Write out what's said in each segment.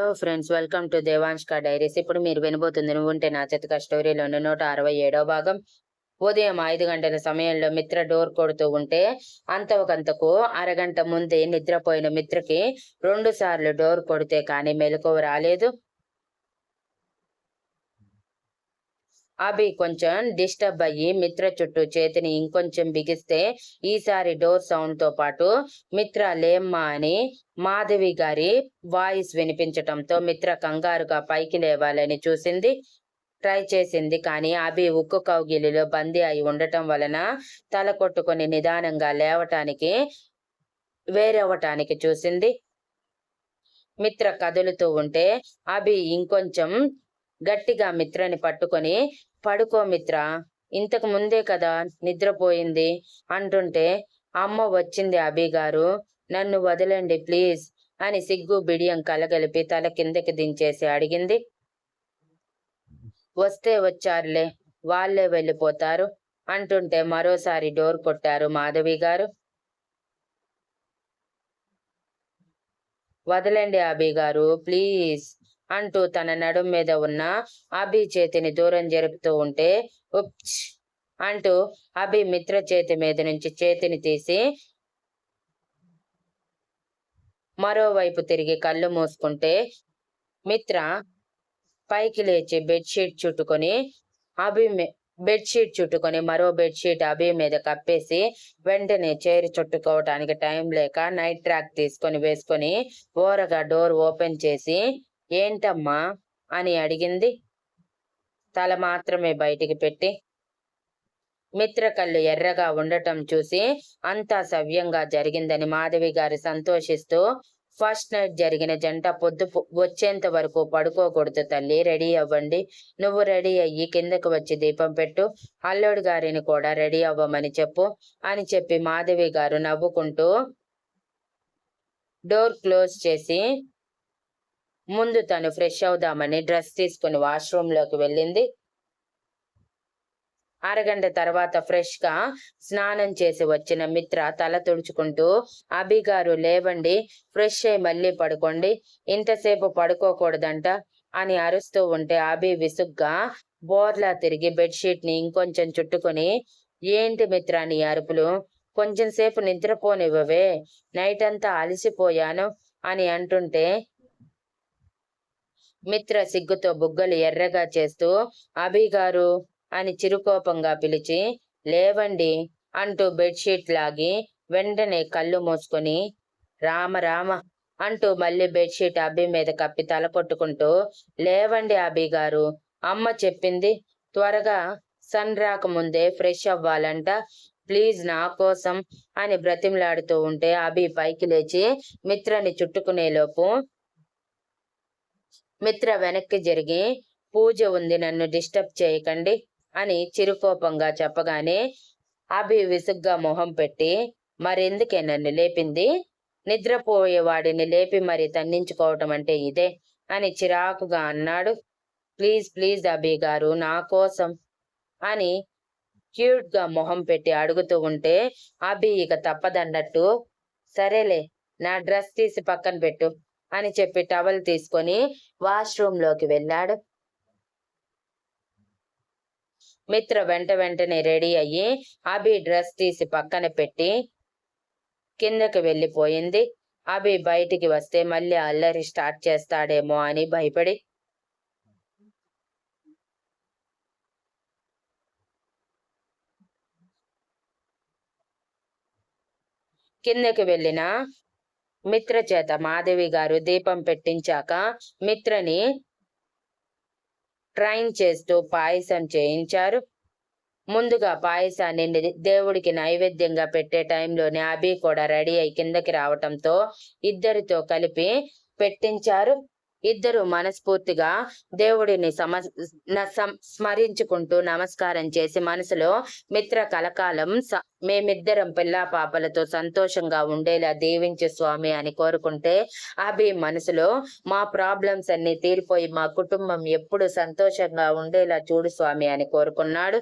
Hello friends welcome to Devanshka diaries. ఇప్పుడు మీరు వినబోతుంది నువ్వుంటే నా చేతిక స్టోరీలోని నూట అరవై ఏడో భాగం. ఉదయం ఐదు గంటల సమయంలో మిత్ర డోర్ కొడుతూ ఉంటే అంతవకంతకు అరగంట ముందే నిద్రపోయిన మిత్రకి రెండు సార్లు డోర్ కొడితే కానీ మెలకువ రాలేదు. అభి కొంచెం డిస్టర్బ్ అయ్యి మిత్ర చుట్టూ చేతిని ఇంకొంచెం బిగిస్తే ఈసారి డోర్ సౌండ్తో పాటు మిత్ర లేమ్మా అని మాధవి గారి వాయిస్ వినిపించటంతో మిత్ర కంగారుగా పైకి లేవాలని చూసింది. ట్రై చేసింది కానీ అభి ఉక్కు కౌగిలిలో బందీ అయి ఉండటం వలన తల కొట్టుకొని నిదానంగా లేవటానికి వేరవటానికి చూసింది. మిత్ర కదులుతూ ఉంటే అభి ఇంకొంచెం గట్టిగా మిత్రని పట్టుకొని పడుకో మిత్ర ఇంతకు ముందే కదా నిద్రపోయింది అంటుంటే అమ్మ వచ్చింది అభి గారు నన్ను వదలండి ప్లీజ్ అని సిగ్గు బిడియం కలగలిపి తల కిందకి దించేసి అడిగింది. వస్తే వచ్చారులే వాళ్ళే వెళ్ళిపోతారు అంటుంటే మరోసారి డోర్ కొట్టారు మాధవి గారు. వదలండి అభి గారు ప్లీజ్ అంటూ తన నడుం మీద ఉన్న అభి చేతిని దూరం జరుపుతూ ఉంటే ఉప్చ్ అంటూ అభి మిత్ర చేతి మీద నుంచి చేతిని తీసి మరోవైపు తిరిగి కళ్ళు మూసుకుంటే మిత్ర పైకి లేచి బెడ్షీట్ చుట్టుకొని అభి బెడ్షీట్ చుట్టుకొని మరో బెడ్షీట్ అభి మీద కప్పేసి వెంటనే చైర్ చుట్టుకోవటానికి టైం లేక నైట్ ట్రాక్ తీసుకొని వేసుకొని ఓరగా డోర్ ఓపెన్ చేసి ఏంటమ్మా అని అడిగింది. తల మాత్రమే బయటికి పెట్టి మిత్ర కళ్ళు ఎర్రగా ఉండటం చూసి అంతా సవ్యంగా జరిగిందని మాధవి గారు సంతోషిస్తూ ఫస్ట్ నైట్ జరిగిన జంట పొద్దు వచ్చేంత వరకు పడుకోకూడదు తల్లి రెడీ అవ్వండి. నువ్వు రెడీ అయ్యి కిందకు వచ్చి దీపం పెట్టు. అల్లుడు గారిని కూడా రెడీ అవ్వమని చెప్పు అని చెప్పి మాధవి గారు నవ్వుకుంటూ డోర్ క్లోజ్ చేసి ముందు తను ఫ్రెష్ అవుదామని డ్రెస్ తీసుకుని వాష్రూమ్లోకి వెళ్ళింది. అరగంట తర్వాత ఫ్రెష్గా స్నానం చేసి వచ్చిన మిత్ర తల తుడుచుకుంటూ అభి గారు లేవండి ఫ్రెష్ అయి మళ్ళీ పడుకోండి ఇంతసేపు పడుకోకూడదంట అని అరుస్తూ ఉంటే అభి విసుగ్గా బోర్లా తిరిగి బెడ్షీట్ని ఇంకొంచెం చుట్టుకొని ఏంటి మిత్ర నీ అరుపులు? కొంచెం సేపు నిద్రపోనివ్వవే నైట్ అంతా అలసిపోయాను అని అంటుంటే మిత్ర సిగ్గుతో బుగ్గలు ఎర్రగా చేస్తూ అభిగారు అని చిరుకోపంగా పిలిచి లేవండి అంటూ బెడ్షీట్ లాగి వెంటనే కళ్ళు మూసుకొని రామ రామ అంటూ మళ్ళీ బెడ్షీట్ అభి మీద కప్పి తల కొట్టుకుంటూ లేవండి అభిగారు అమ్మ చెప్పింది త్వరగా సన్ రాకముందే ఫ్రెష్ అవ్వాలంట ప్లీజ్ నా కోసం అని బ్రతిమలాడుతూ ఉంటే అభి పైకి లేచి మిత్రని చుట్టుకునేలోపు మిత్ర వెనక్కి జరిగి పూజ ఉంది నన్ను డిస్టర్బ్ చేయకండి అని చిరుకోపంగా చెప్పగానే అభి విసుగ్గా మొహం పెట్టి మరెందుకే నన్ను లేపింది? నిద్రపోయేవాడిని లేపి మరి తన్నించుకోవటం అంటే ఇదే అని చిరాకుగా అన్నాడు. ప్లీజ్ ప్లీజ్ అభి గారు నా కోసం అని క్యూట్గా మొహం పెట్టి అడుగుతూ ఉంటే అభి ఇక తప్పదన్నట్టు సరేలే నా డ్రెస్ తీసి పక్కన పెట్టు అని చెప్పి టవల్ తీసుకొని వాష్రూమ్లోకి వెళ్ళాడు. మిత్ర వెంట వెంటనే రెడీ అయ్యి అభి డ్రెస్ తీసి పక్కన పెట్టి కిందకి వెళ్ళిపోయింది. అభి బయటికి వస్తే మళ్ళీ అల్లరి స్టార్ట్ చేస్తాడేమో అని భయపడి. కిందకి వెళ్ళిన మిత్ర చేత మాధవి గారు దీపం పెట్టించాక మిత్రని ట్రైన్ చేస్తూ పాయసం చేయించారు. ముందుగా పాయసాన్ని దేవుడికి నైవేద్యంగా పెట్టే టైంలోనే అభి కూడా రెడీ అయి కిందకి రావటంతో ఇద్దరితో కలిపి పెట్టించారు. ఇద్దరు మనస్ఫూర్తిగా దేవుడిని సమ స్మరించుకుంటూ నమస్కారం చేసి మనసులో మిత్ర కలకాలం మేమిద్దరం పిల్లా పాపలతో సంతోషంగా ఉండేలా దీవించు స్వామి అని కోరుకుంటే అభి మనసులో మా ప్రాబ్లమ్స్ అన్ని తీరిపోయి మా కుటుంబం ఎప్పుడు సంతోషంగా ఉండేలా చూడు స్వామి అని కోరుకున్నాడు.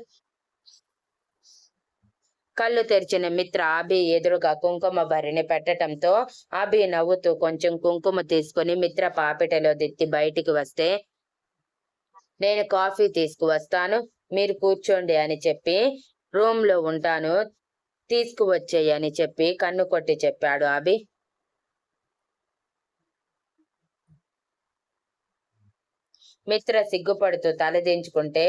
కళ్ళు తెరిచిన మిత్ర అభి ఎదురుగా కుంకుమ భరిణి పెట్టడంతో అభి నవ్వుతూ కొంచెం కుంకుమ తీసుకుని మిత్ర పాపిటలో దిత్తి బయటికి వస్తే నేను కాఫీ తీసుకువస్తాను మీరు కూర్చోండి అని చెప్పి రూమ్లో ఉంటాను తీసుకువచ్చేయి అని చెప్పి కన్ను కొట్టి చెప్పాడు అభి మిత్ర సిగ్గుపడుతూ తలదించుకుంటే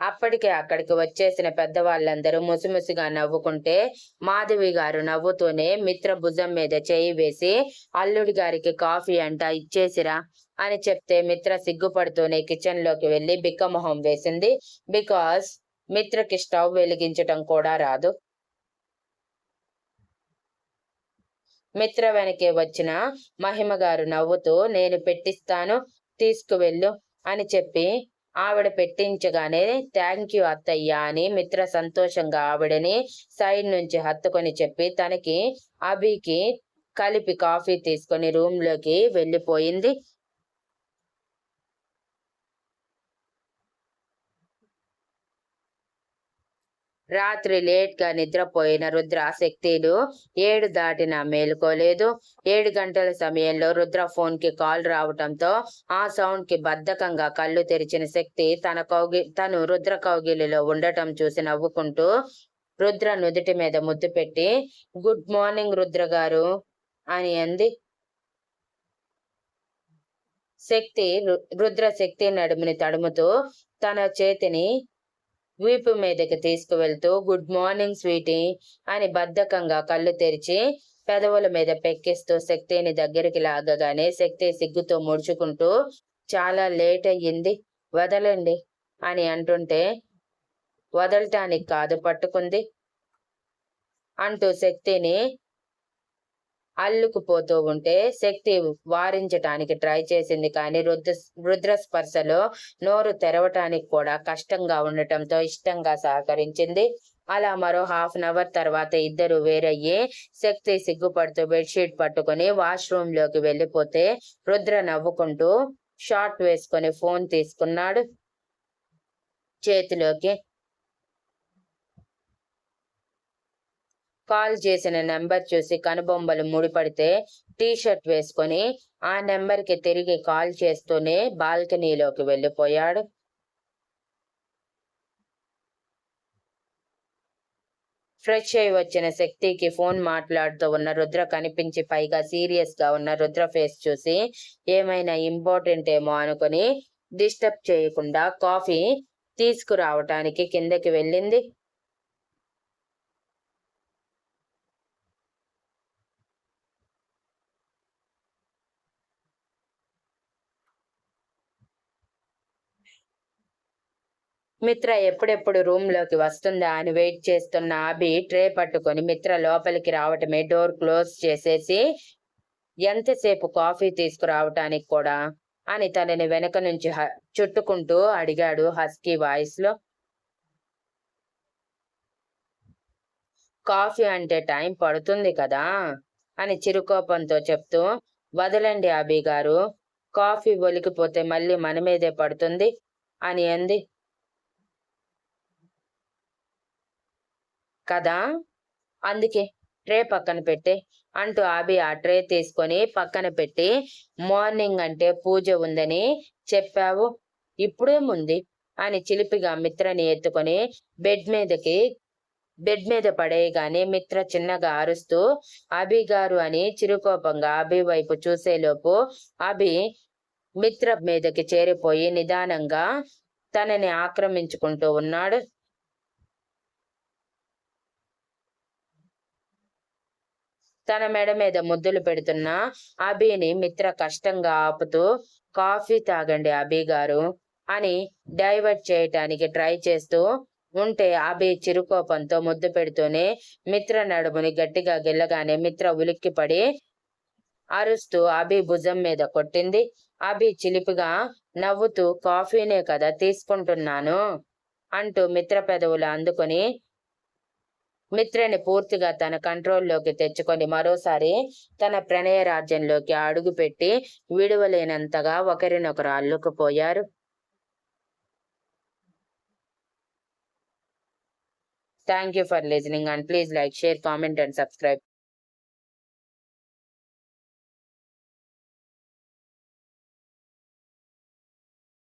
అప్పటికే అక్కడికి వచ్చేసిన పెద్దవాళ్ళందరూ ముసిముసిగా నవ్వుకుంటే మాధవి గారు నవ్వుతూనే మిత్ర భుజం మీద చేయి వేసి అల్లుడి గారికి కాఫీ అంట ఇచ్చేసిరా అని చెప్తే మిత్ర సిగ్గుపడుతూనే కిచెన్లోకి వెళ్ళి బిక్కమొహం వేసింది. బికాస్ మిత్రకి స్టవ్ వెలిగించటం కూడా రాదు. మిత్ర వెనకే వచ్చిన మహిమ గారు నవ్వుతూ నేను పెట్టిస్తాను తీసుకువెళ్ళు అని చెప్పి ఆవిడ పెట్టించగానే థ్యాంక్ యూ అత్తయ్య అని మిత్ర సంతోషంగా ఆవిడని సైడ్ నుంచి హత్తుకొని చెప్పి తనకి అభికి కలిపి కాఫీ తీసుకొని రూమ్లోకి వెళ్ళిపోయింది. రాత్రి లేట్గా నిద్రపోయిన రుద్ర శక్తిలు ఏడు దాటినా మేలుకోలేదు. ఏడు గంటల సమయంలో రుద్ర ఫోన్కి కాల్ రావటంతో ఆ సౌండ్కి బద్ధకంగా కళ్ళు తెరిచిన శక్తి తన కౌగి తను రుద్ర కౌగిలిలో ఉండటం చూసి నవ్వుకుంటూ రుద్ర నుదుటి మీద ముద్దు పెట్టి గుడ్ మార్నింగ్ రుద్ర గారు అని అంది. శక్తి రుద్ర శక్తి నడుముని తడుముతూ తన చేతిని వీపు మీదకి తీసుకువెళ్తూ గుడ్ మార్నింగ్ స్వీటీ అని బద్ధకంగా కళ్ళు తెరిచి పెదవుల మీద పెక్కిస్తూ శక్తిని దగ్గరికి లాగగానే శక్తి సిగ్గుతో ముడుచుకుంటూ చాలా లేట్ అయ్యింది వదలండి అని అంటుంటే వదలటానికి కాదు పట్టుకుంది అంటూ శక్తిని అల్లుకుపోతూ ఉంటే శక్తి వారించటానికి ట్రై చేసింది కానీ రుద్ర రుద్ర స్పర్శలో నోరు తెరవటానికి కూడా కష్టంగా ఉండటంతో ఇష్టంగా సహకరించింది. అలా మరో హాఫ్ అన్ అవర్ తర్వాత ఇద్దరు వేరయ్యి శక్తి సిగ్గుపడుతూ బెడ్షీట్ పట్టుకుని వాష్రూమ్లోకి వెళ్ళిపోతే రుద్ర నవ్వుకుంటూ షార్ట్ వేసుకొని ఫోన్ తీసుకున్నాడు. చేతిలోకి కాల్ చేసిన నెంబర్ చూసి కనుబొమ్మలు ముడిపడితే టీ షర్ట్ వేసుకొని ఆ నెంబర్కి తిరిగి కాల్ చేస్తూనే బాల్కనీలోకి వెళ్ళిపోయాడు. ఫ్రెష్ అయి వచ్చిన శక్తికి ఫోన్ మాట్లాడుతూ ఉన్న రుద్ర కనిపించి పైగా సీరియస్గా ఉన్న రుద్ర ఫేస్ చూసి ఏమైనా ఇంపార్టెంట్ ఏమో అనుకుని డిస్టర్బ్ చేయకుండా కాఫీ తీసుకురావటానికి కిందకి వెళ్ళింది. మిత్ర ఎప్పుడెప్పుడు రూమ్లోకి వస్తుందా అని వెయిట్ చేస్తున్న అభి ట్రే పట్టుకొని మిత్ర లోపలికి రావటమే డోర్ క్లోజ్ చేసేసి ఎంతసేపు కాఫీ తీసుకురావటానికి కూడా? అని తనని వెనక నుంచి చుట్టుకుంటూ అడిగాడు హస్కీ వాయిస్లో. కాఫీ అంటే టైం పడుతుంది కదా? అని చిరుకోపంతో చెప్తూ వదలండి అభి గారు కాఫీ ఒలికిపోతే మళ్ళీ మన మీదే పడుతుంది అని అంది. కదా? అందుకే ట్రే పక్కన పెట్టే అంటూ ఆబి ఆ ట్రే తీసుకొని పక్కన పెట్టి మార్నింగ్ అంటే పూజ ఉందని చెప్పావు ఇప్పుడేముంది అని చిలిపిగా మిత్రని ఎత్తుకొని బెడ్ మీదకి బెడ్ మీద పడేయగానే మిత్ర చిన్నగా అరుస్తూ అభి గారు అని చిరుకోపంగా అభి వైపు చూసేలోపు అభి మిత్ర మీదకి చేరిపోయి నిదానంగా తనని ఆక్రమించుకుంటూ ఉన్నాడు. తన మెడ మీద ముద్దులు పెడుతున్న అభిని మిత్ర కష్టంగా ఆపుతూ కాఫీ తాగండి అభి గారు అని డైవర్ట్ చేయటానికి ట్రై చేస్తూ ఉంటే అభి చిరుకోపంతో ముద్దు పెడుతూనే మిత్ర నడుముని గట్టిగా గెల్లగానే మిత్ర ఉలిక్కిపడి అరుస్తూ అభి భుజం మీద కొట్టింది. అభి చిలిపిగా నవ్వుతూ కాఫీనే కదా తీసుకుంటున్నాను అంటూ మిత్ర పెదవులు అందుకొని మిత్రని పూర్తిగా తన కంట్రోల్లోకి తెచ్చుకొని మరోసారి తన ప్రణయ రాజ్యంలోకి అడుగుపెట్టి విడువలేనంతగా ఒకరినొకరు అల్లుకుపోయారు. Thank you for listening and please like share comment and subscribe